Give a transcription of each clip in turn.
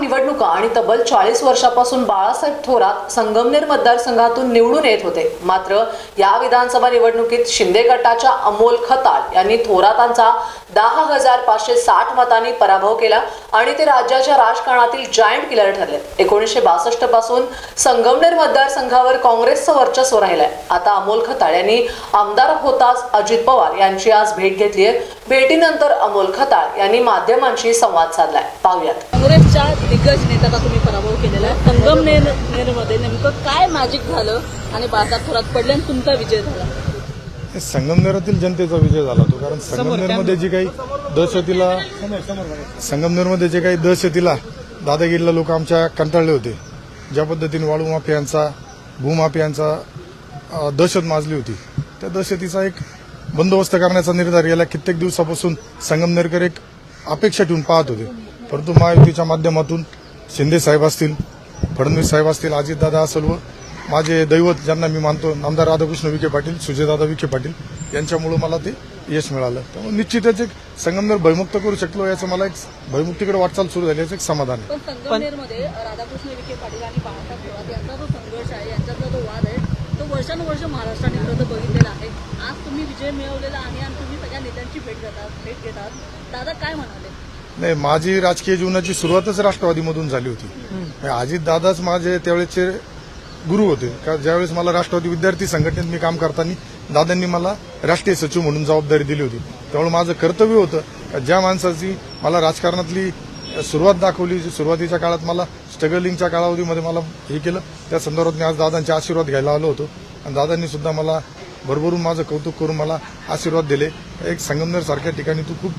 निवडणुका आणि तब्बल चाळीस वर्षापासून बाळासाहेब थोरात संगमनेर मतदारसंघातून निवडून येत होते. मात्र या विधानसभा निवडणुकीत शिंदे गटाच्या अमोल खताळ यांनी थोरातांचा दहा हजार पाचशे साठ मतांनी पराभव केला आणि ते राज्याच्या राजकारणातील जायंट किलर ठरले. एकोणीसशे बासष्टपासून संगमनेर मतदारसंघावर काँग्रेसचं वर्चस्व राहिलंय. आता अमोल खताळ यांनी आमदार होताच अजित पवार यांची आज भेट घेतली आहे भेटीनंतर अमोल खताळ यांनी माध्यमांशी संवाद साधलाय. पाहूयात. काँग्रेसच्या दिग्गज नेत्याचा तुम्ही पराभव केलेला आहे? संगमनेर नेरमध्ये नेमकं काय मॅजिक झालं आणि बाजार थोरात पडले आणि तुमचा विजय झाला? हे संगमनेरातील जनतेचा विजय झाला तो कारण संगमनेरमध्ये जी काही दहशतीला संगमनेरमध्ये जे काही दहशतीला दादागिरीला लोक आमच्या कंटाळले होते ज्या पद्धतीने वाळू माफियांचा भूमाफियांचा दहशत माजली होती. त्या दहशतीचा एक बंदोबस्त करण्याचा निर्धार गेल्या कित्येक दिवसापासून संगमनेरकर एक अपेक्षा ठेवून पाहत होते. परंतु महायुतीच्या माध्यमातून शिंदे साहेब असतील फडणवीस साहेब असतील अजितदादा असेल व माझे दैवत ज्यांना मी मानतो आमदार राधाकृष्ण विखे पाटील सुजयदादा विखे पाटील यांच्यामुळे मला ते यश मिळालं. त्यामुळे निश्चितच एक संगमनेर भयमुक्त करू शकलो याचं मला एक भयमुक्तीकडे वाटचाल सुरू झाली याचं एक समाधान आहे. पण राधाकृष्ण विखे पाटील आणि बाळासाहेब यांचा जो संघर्ष आहे यांच्यातला जो वाद आहे तो वर्षानुवर्ष महाराष्ट्राने विरोध बघितलेला आहे. आज तुम्ही विजय मिळवलेला आहे आणि तुम्ही सगळ्या नेत्यांची भेट घेतात भेट घेतात. दादा काय म्हणाले? नाही माझी राजकीय जीवनाची सुरुवातच राष्ट्रवादीमधून झाली होती. अजित दादाच माझे त्यावेळेचे गुरु होते. का ज्यावेळेस मला राष्ट्रवादी विद्यार्थी संघटनेत मी काम करताना दादांनी मला राष्ट्रीय सचिव म्हणून जबाबदारी दिली होती. त्यामुळे माझं कर्तव्य होतं का ज्या माणसाची मला राजकारणातली सुरुवात दाखवली जी सुरुवातीच्या काळात मला स्ट्रगलिंगच्या कालावधीमध्ये मला हे केलं. त्या संदर्भात मी आज दादांचे आशीर्वाद घ्यायला आलो होतो. आणि दादांनी सुद्धा मला भरभरून माझं कौतुक करून मला आशीर्वाद दिले. एक संगमनेर सारख्या ठिकाणी तू खूप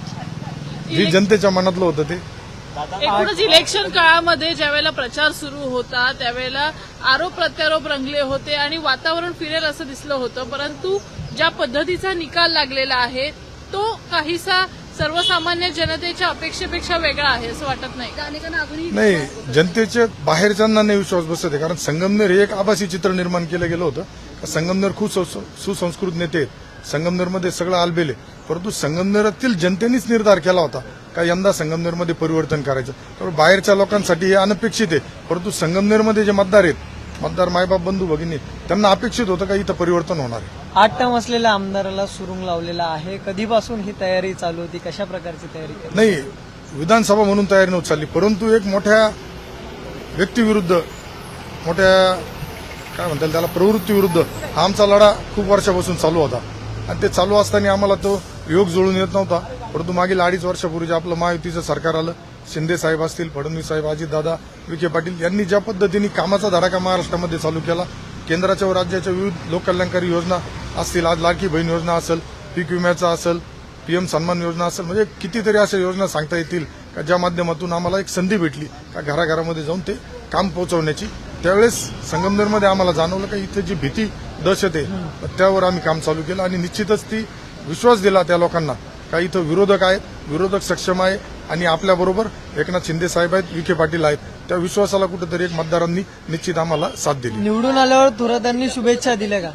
जी जनतेच्या मनातलं होतं ते. एकूणच इलेक्शन काळामध्ये ज्यावेळेला प्रचार सुरू होता त्यावेळेला आरोप प्रत्यारोप रंगले होते आणि वातावरण फिरेल असं दिसलं होतं. परंतु ज्या पद्धतीचा निकाल लागलेला आहे तो काहीसा सर्वसामान्य जनतेच्या अपेक्षेपेक्षा वेगळा आहे असं वाटत नाही नाही जनतेच्या बाहेरच्यांना नाही विश्वास बसत आहे. कारण संगमनेर हे एक आभासी चित्र निर्माण केलं गेलं होतं. का संगमनेर खूप सुसंस्कृत नेते आहेत. संगमनेरमध्ये सगळं आलबेल परंतु संगमनेरातील जनतेनेच निर्धार केला होता का यंदा संगमनेरमध्ये परिवर्तन करायचं. त्यामुळे बाहेरच्या लोकांसाठी हे अनपेक्षित आहे. परंतु संगमनेरमध्ये जे मतदार आहेत मतदार मायबाप बंधू भगिनी त्यांना अपेक्षित होतं का इथं परिवर्तन होणार आहे? आठ टर्म असलेल्या आमदाराला सुरुंग लावलेला आहे. कधीपासून ही तयारी चालू होती? कशा प्रकारची तयारी? नाही विधानसभा म्हणून तयारी नव्हती चालली. परंतु एक मोठ्या व्यक्तीविरुद्ध मोठ्या काय म्हणता त्याला प्रवृत्तीविरुद्ध हा आमचा लढा खूप वर्षापासून चालू होता. आणि ते चालू असताना आम्हाला तो योग जुळून येत नव्हता परंतु मागील अडीच वर्षापूर्वी आपलं महायुतीचं सरकार आलं. शिंदे साहेब असतील फडणवीस साहेब अजितदादा विखे पाटील यांनी ज्या पद्धतीने कामाचा धडाका महाराष्ट्रामध्ये चालू केला केंद्राच्या व राज्याच्या विविध लोककल्याणकारी योजना असतील आज लाडकी बहीण योजना असेल पीक विम्याचा असेल पीएम सन्मान योजना असेल म्हणजे कितीतरी अशा योजना सांगता येतील का ज्या माध्यमातून आम्हाला एक संधी भेटली का घराघरामध्ये जाऊन ते काम पोहोचवण्याची. त्यावेळेस संगमनेरमध्ये आम्हाला जाणवलं का इथे जी भीती दहशत आहे त्यावर आम्ही काम चालू केलं आणि निश्चितच ती विश्वास दिला त्या लोकांना. का इथं विरोधक आहेत विरोधक सक्षम आहे आणि आपल्याबरोबर एकनाथ शिंदे साहेब आहेत विखे पाटील आहेत. त्या विश्वासाला कुठेतरी एक मतदारांनी निश्चित आम्हाला साथ दिली. निवडून आल्यावर थोरातांनी शुभेच्छा दिल्या का?